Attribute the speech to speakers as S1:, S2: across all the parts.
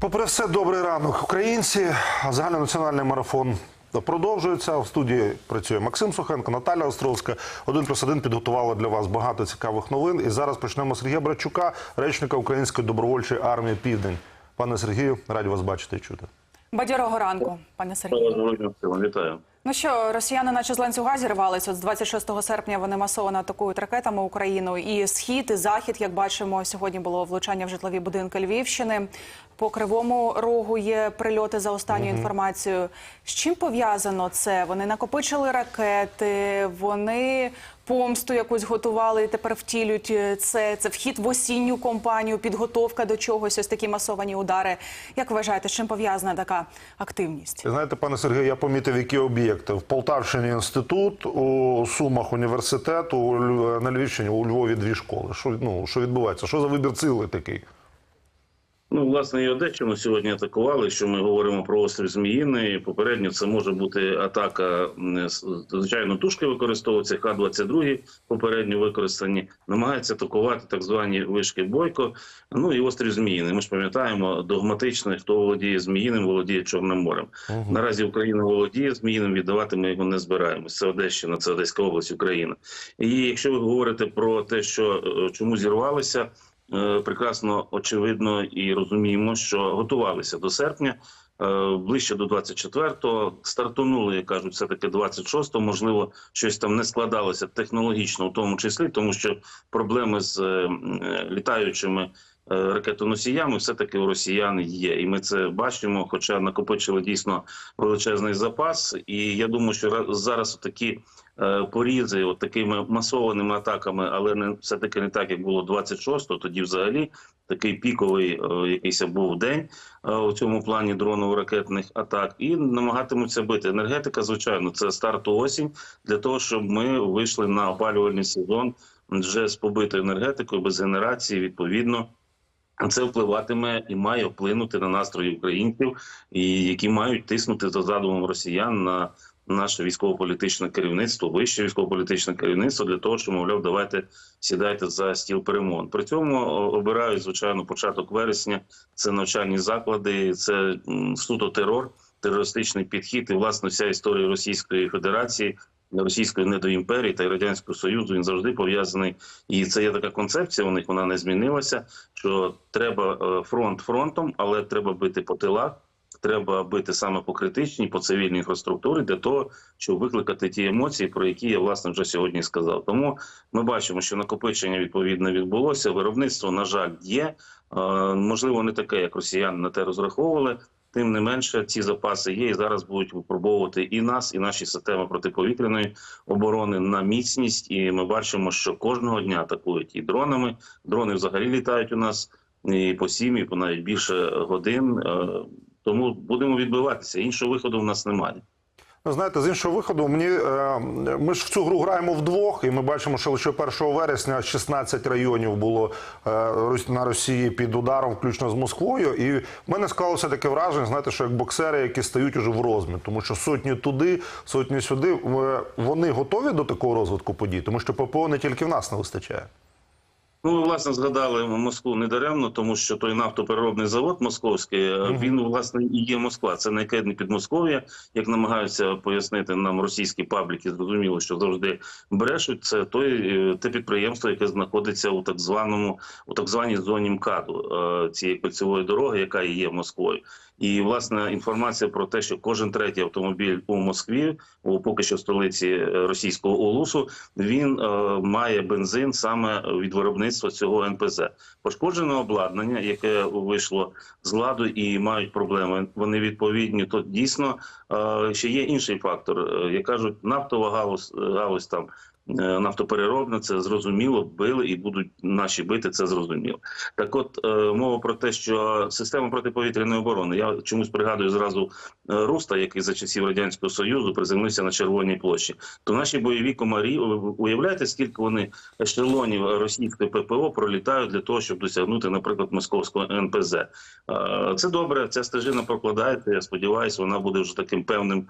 S1: Попри все, добрий ранок, українці. Загальнонаціональний марафон продовжується. В студії працює Максим Сухенко, Наталя Островська. Один плюс один підготувала для вас багато цікавих новин. І зараз почнемо з Сергія Братчука, речника Української добровольчої армії Південь. Пане Сергію, раді вас бачити і чути.
S2: Бадьорого ранку, пане Сергію.
S3: Вітаю.
S2: Ну що, росіяни, наче з ланцюга зірвалися. От з 26 серпня вони масово атакують ракетами Україну. І схід, і захід, як бачимо, сьогодні було влучання в житлові будинки Львівщини. По кривому рогу є прильоти за останньою інформацією. З чим пов'язано це? Вони накопичили ракети, вони помсту якусь готували і тепер втілюють це. Це вхід в осінню компанію, підготовка до чогось. Ось такі масовані удари. Як вважаєте, з чим пов'язана така активність?
S1: Знаєте, пане Сергію, я помітив, які об'єкти в Полтавщині інститут, у Сумах університет, у на Львівщині, у Львові дві школи. Що ну що відбувається? Що за вибір сили такий?
S3: Ну, власне, і Одещину сьогодні атакували. Що ми говоримо про острів Зміїний. Попередньо це може бути атака. Звичайно, тушки використовуються Х-22 попередньо використані. Намагаються атакувати так звані вишки Бойко. Ну і острів Зміїний. Ми ж пам'ятаємо догматично, хто володіє Зміїним, володіє Чорним морем. Наразі Україна володіє Зміїним. Віддавати ми його не збираємось. Це Одещина, це Одеська область, Україна. І якщо ви говорите про те, що е, чому зірвалися. Е, прекрасно очевидно і розуміємо, що готувалися до серпня. е, Ближче до 24-го стартонули, як кажуть, все таки 26-го. Можливо, щось там не складалося технологічно, в тому числі, тому що проблеми з е, літаючими ракетоносіями все таки у росіян є, і ми це бачимо. Хоча накопичили дійсно величезний запас. І я думаю, що ра- зараз такі е, порізи, от такими масованими атаками, але не все таки не так, як було 26-го, Тоді взагалі такий піковий е, якийсь був день е, у цьому плані дроново-ракетних атак, і намагатимуться бити. Енергетика, звичайно, це старту осінь для того, щоб ми вийшли на опалювальний сезон вже з побитою енергетикою, без генерації, відповідно. Це впливатиме і має вплинути на настрої українців, і які мають тиснути за задумом росіян на наше військово-політичне керівництво, вище військово-політичне керівництво для того, щоб мовляв, давайте сідайте за стіл перемовин. При цьому обирають звичайно початок вересня. Це навчальні заклади, це суто терор, терористичний підхід. І власне вся історія Російської Федерації. Російської недоімперії та й радянського союзу він завжди пов'язаний, і це є така концепція. У них вона не змінилася. Що треба е, фронт фронтом, але треба бити по тилах. Треба бити саме по критичній, по цивільній інфраструктурі для того, щоб викликати ті емоції, про які я власне вже сьогодні сказав. Тому ми бачимо, що накопичення відповідно відбулося. Виробництво, на жаль, є Е, можливо, не таке, як росіяни на те розраховували. Тим не менше, ці запаси є і зараз будуть випробовувати і нас, і наші системи протиповітряної оборони на міцність. І ми бачимо, що кожного дня атакують і дронами. Дрони взагалі літають у нас і по сім, і по навіть більше годин. Е, Тому будемо відбиватися. Іншого виходу в нас немає.
S1: Ну, знаєте, з іншого виходу, мені е, ми ж в цю гру граємо вдвох, і ми бачимо, що лише 1 вересня 16 районів було е, на Росії під ударом, включно з Москвою. І в мене склалося таке враження, знаєте, що як боксери, які стають уже в розмін, тому що сотні туди, сотні сюди. Е, Вони готові до такого розвитку подій, тому що ППО не тільки в нас не вистачає.
S3: Ну, ви, власне, згадали Москву недаремно, тому що той нафтопереробний завод московський, е, він власне і є Москва. Це не не Підмосков'я, як намагаються пояснити нам російські пабліки. Зрозуміло, що завжди брешуть. Це той е, те підприємство, яке знаходиться у так званому у так званій зоні МКАДу е, цієї кольцевої дороги, яка і є Москвою. І власне інформація про те, що кожен третій автомобіль у Москві, у поки що столиці е, російського Улусу, він е, має бензин саме від виробництва цього НПЗ. Пошкоджене обладнання, яке вийшло з ладу і мають проблеми. Вони відповідні. То дійсно е, ще є інший фактор. Е, Як кажуть, нафтова галузь, галузь там. Е, Нафтопереробна, це зрозуміло, били і будуть наші бити, це зрозуміло. Так, от е, мова про те, що система протиповітряної оборони, я чомусь пригадую зразу е, Руста, який за часів радянського союзу приземлився на червоній площі. То наші бойові комарі уявляєте, скільки вони ешелонів російської ППО пролітають для того, щоб досягнути, наприклад, московського НПЗ. Це добре. Ця стежина прокладається. Я сподіваюся, вона буде вже таким певним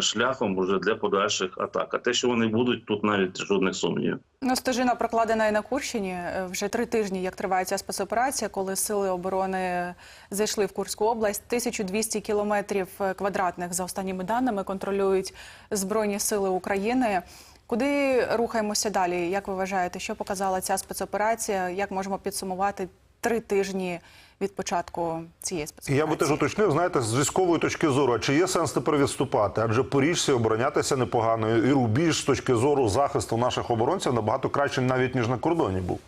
S3: шляхом уже для подальших атак. А те, що вони будуть, тут навіть жодних сумнівів.
S2: Ну, стежина прокладена і на Курщині. Е, Вже три тижні, як триває ця спецоперація, коли сили оборони зайшли в Курську область. 1200 кілометрів е, квадратних за останніми даними контролюють Збройні сили України. Куди рухаємося далі? Як ви вважаєте, що показала ця спецоперація? Як можемо підсумувати три тижні від початку цієї спецоперації?
S1: я би теж уточнив, знаєте, з військової точки зору, а чи є сенс тепер відступати? Адже поріжці оборонятися непогано, і рубіж з точки зору захисту наших оборонців набагато краще навіть ніж на кордоні був.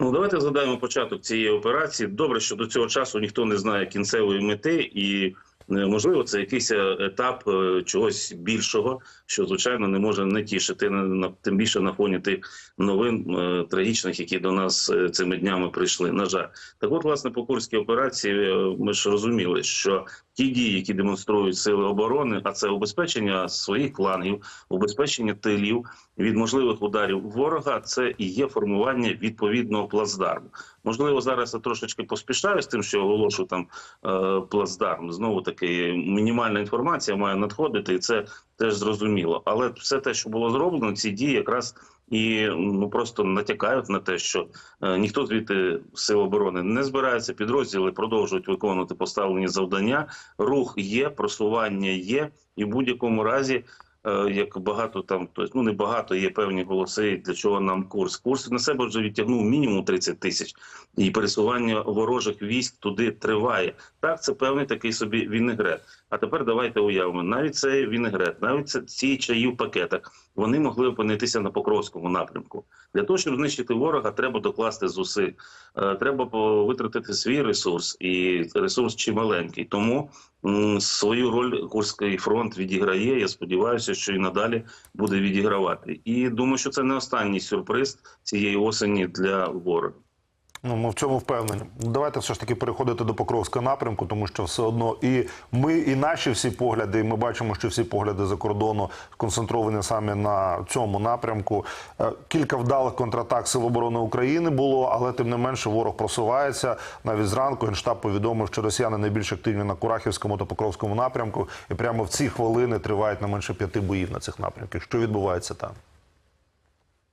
S3: Ну, давайте згадаємо початок цієї операції. Добре, що до цього часу ніхто не знає кінцевої мети, і можливо, це якийсь е, етап е, чогось більшого, що звичайно не може не тішити тим більше на фоні тих новин е, трагічних, які до нас е, цими днями прийшли. На жаль, так от, власне, по курській операції е, ми ж розуміли, що ті дії, які демонструють сили оборони, а це убезпечення своїх флангів, убезпечення тилів від можливих ударів ворога, це і є формування відповідного плацдарму. Можливо, зараз я трошечки поспішаю з тим, що оголошу там е, плацдарм. Знову таки мінімальна інформація має надходити, і це теж зрозуміло. Але все те, що було зроблено, ці дії якраз і ну просто натякають на те, що е, ніхто звідти сил оборони не збирається. Підрозділи продовжують виконувати поставлені завдання. Рух є, просування є, і в будь-якому разі. Е, Як багато там, тобто, ну не багато, є певні голоси, для чого нам курс. Курс на себе вже відтягнув мінімум 30 тисяч, і пересування ворожих військ туди триває. Так, це певний такий собі вінегрет. А тепер давайте уявимо, навіть цей вінегрет, навіть це ці чаї в пакетах, вони могли опинитися на Покровському напрямку. Для того, щоб знищити ворога, треба докласти зусиль. Е, Треба витратити свій ресурс, і ресурс чималенький. Тому свою роль Курський фронт відіграє. Я сподіваюся, що і надалі буде відігравати. І думаю, що це не останній сюрприз цієї осені для ворога.
S1: Ну, ми в цьому впевнені. Давайте все ж таки переходити до Покровського напрямку, тому що все одно і ми, і наші всі погляди, і ми бачимо, що всі погляди за кордону сконцентровані саме на цьому напрямку. Е, Кілька вдалих контратак Сил оборони України було, але тим не менше ворог просувається. Навіть зранку Генштаб повідомив, що росіяни найбільш активні на Курахівському та Покровському напрямку, і прямо в ці хвилини тривають не менше п'яти боїв на цих напрямках. Що відбувається там?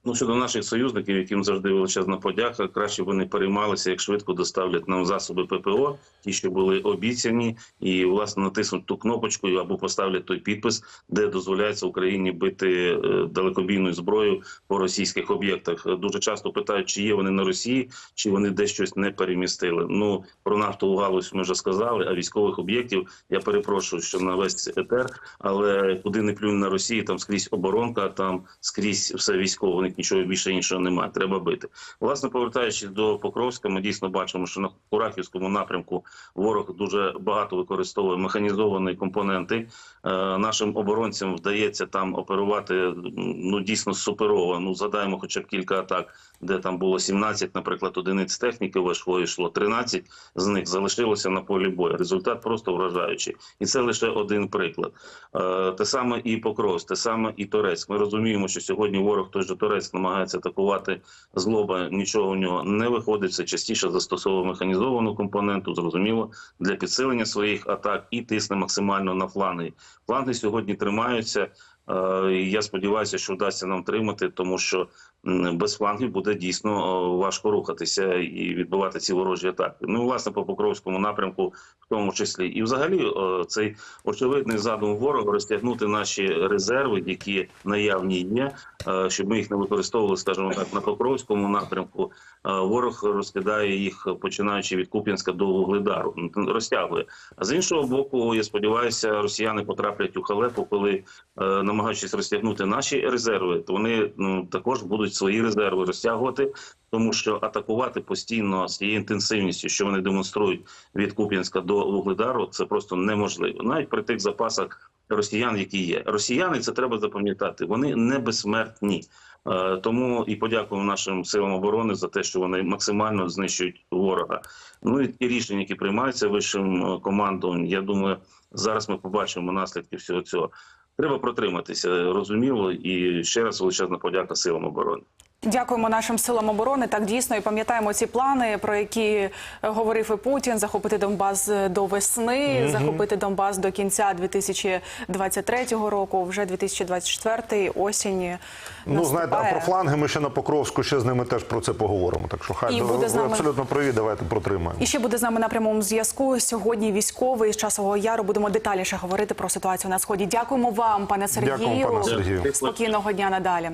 S3: Ну, щодо наших союзників, яким завжди величезна подяка, краще б вони переймалися, як швидко доставлять нам засоби ППО, ті, що були обіцяні, і власне натиснуть ту кнопочку або поставлять той підпис, де дозволяється Україні бити е, далекобійною зброєю по російських об'єктах. Дуже часто питають, чи є вони на Росії, чи вони десь щось не перемістили. Ну про нафтову галузь ми вже сказали. А військових об'єктів я перепрошую, що на весь етер, але куди не плюнь на Росії, там скрізь оборонка, там скрізь все військово. Них нічого більше іншого немає. Треба бити. Власне, повертаючись до Покровська, ми дійсно бачимо, що на Курахівському напрямку ворог дуже багато використовує механізовані компоненти. Е, нашим оборонцям вдається там оперувати ну дійсно суперово. Ну згадаємо, хоча б кілька атак, де там було 17, наприклад, одиниць техніки вийшло, йшло 13 з них залишилося на полі бою. Результат просто вражаючий, і це лише один приклад. Е, те саме і Покровськ, те саме і Торецьк. Ми розуміємо, що сьогодні ворог той же Торецьк намагається атакувати злоба. Нічого у нього не виходить. Все частіше застосовує механізовану компоненту. Зрозуміло для підсилення своїх атак і тисне максимально на фланги. Фланги сьогодні тримаються. Е, Я сподіваюся, що вдасться нам тримати, тому що без флангів буде дійсно е, важко рухатися і відбивати ці ворожі атаки. Ну, власне, по Покровському напрямку, в тому числі, і взагалі е, цей очевидний задум ворога розтягнути наші резерви, які наявні є, щоб ми їх не використовували, скажімо так, на Покровському напрямку. Е, Ворог розкидає їх, починаючи від Куп'янська до Вугледару, розтягує. А з іншого боку, я сподіваюся, росіяни потраплять у халепу, коли е, намагаючись розтягнути наші резерви, то вони ну також будуть свої резерви розтягувати, тому що атакувати постійно з тією інтенсивністю, що вони демонструють від Куп'янська до Вугледару, це просто неможливо, навіть при тих запасах росіян, які є. Росіяни це треба запам'ятати. Вони не безсмертні. Е, Тому і подякуємо нашим силам оборони за те, що вони максимально знищують ворога. Ну і ті рішення, які приймаються вищим е, командуванням, я думаю, зараз ми побачимо наслідки всього цього. Треба протриматися, розуміло, і ще раз величезна подяка силам оборони.
S2: Дякуємо нашим силам оборони. Так дійсно і пам'ятаємо ці плани, про які е, говорив і Путін: захопити Донбас е, до весни, захопити Донбас до кінця 2023 року, вже 2024 осінь.
S1: Ну, знаєте, а про фланги ми ще на Покровську, ще з ними теж про це поговоримо. Так що хай
S2: І
S1: ви,
S2: з нами-
S1: абсолютно праві, давайте протримаємо.
S2: І ще буде з нами на прямому зв'язку. Сьогодні військовий з часового яру будемо детальніше говорити про ситуацію на сході. Дякуємо вам, пане Сергію.
S1: Дякую, пане Сергію.
S2: Спокійного дня надалі.